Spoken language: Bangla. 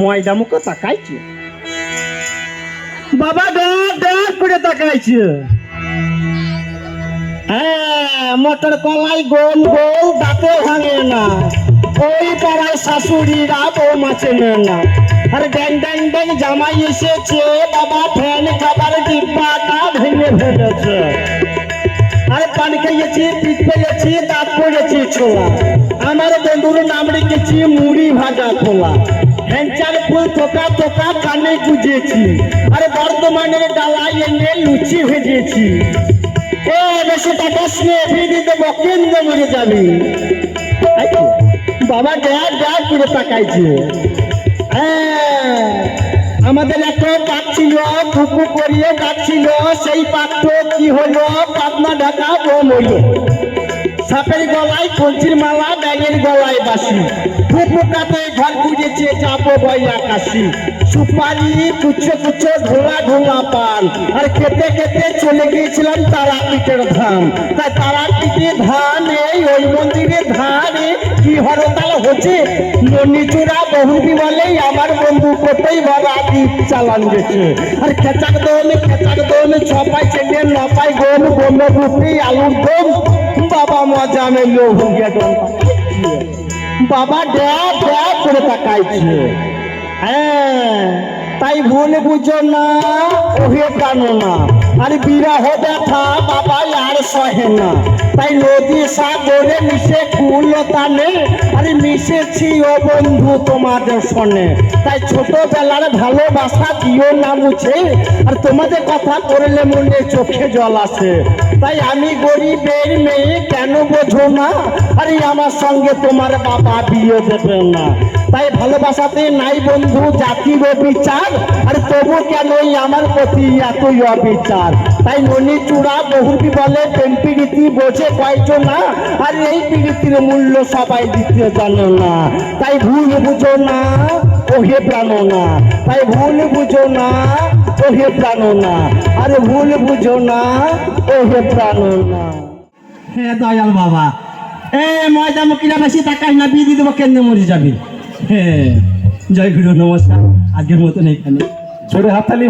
ময়দা মুখে তাকাইছে। বাবা, দেখ দেখ করে তাকাইছে। হ্যাঁ মটর কলাই গোল গোল, দাঁতে ভাঙে না। ওই পাড়ায় শাশুড়িরা বউ মাছে নেয় না। আর ড্যাং ড্যাং ড্যাং, জামাই এসেছে। বাবা, ফ্যান, খাবার, ডিব্বাটা ভেঙে ফেলেছে। আরে পান খেয়েছি পিঠ পেয়েছি দাঁত পড়েছি ছোলা। আমার বন্ধুর নাম রেখেছি মুড়ি ভাজা খোলা ফুল থোকা থোকা কানে গুজেছি। আরে বর্ধমানের ডালা এনে লুচি ভেজেছি। এ বেশি টাকা শুনে ভিড়ি দেবো, কেন্দ্র মরে যাবি। বাবা দেখ দেখ করে তাকাইছে। আমাদের একটা পাক ছিল কুকু করিয়ে ডাকছিল সেই পাকটো কি হলো? পাতনা ঢাকা বোম হইল সাপের গলায় কলচির মালা, ব্যাঙের গলায় বাসি ফুপুকাতে ঘর খুঁজেছে চাপো বই আকাশি সুপারি কুচো কুচো ঢোলা ঢোলা পান। আর খেতে খেতে চলে গিয়েছিলাম তারাপীঠের ধান। তাই তারাপীঠে ধান এই ওই মন্দিরে ধান কি হরতাল হচ্ছে? নিচুরা বহুটি বলেই আমার বন্ধু কোথায় বাবা দ্বীপ চালান গেছে আর খেচাক দোন খেচাক দোন ছপাই চেটে নপাই গোম, গোমে রুটি, আলুর দম। বাবা মজা মেলো ভুগে বাবা ড্যাব ড্যাব করে তাকাইছে। হ্যাঁ তাই ভুল বুঝো না, ওহে কানো না। আর বিরাহ ব্যথা বাবা আর সহে না। তাই নদী সাগরে মিশে কুল টানে। আরে মিশেছি ও বন্ধু তোমাদের সনে। তাই ছোটবেলার ভালোবাসা দিও না মুছে। আর তোমাদের কথা করলে মনে চোখে জল আসে। তাই আমি গরিবের মেয়ে, কেন বোঝো না? আরে আমার সঙ্গে তোমার বাবা বিয়ে দেবে না। তাই ভালোবাসাতে নাই বন্ধু, জাতির বিচার আর তবু কেনই আমার প্রতি এতই অবিচার? তাই ননি চূড়া বহুটি বলে, প্রেম প্রীতি বোঝে কয়জন না? আর এই প্রীতির মূল্য সবাই দিতে জানে না। তাই ভুল বুঝো না, ওহে প্রাণ না তাই ভুল বুঝো না ওহে প্রাণ না আরে ভুল বুঝো না ওহে প্রাণ না হে দয়াল বাবা এ ময়দা মুখিরা বেশি টাকা না বিয়ে দিয়ে দেবো কেন্দ্রে মরে যাবি? হ্যাঁ জয় গুরু নমস্কার আজকের মতন এখানে ছোট হাততালি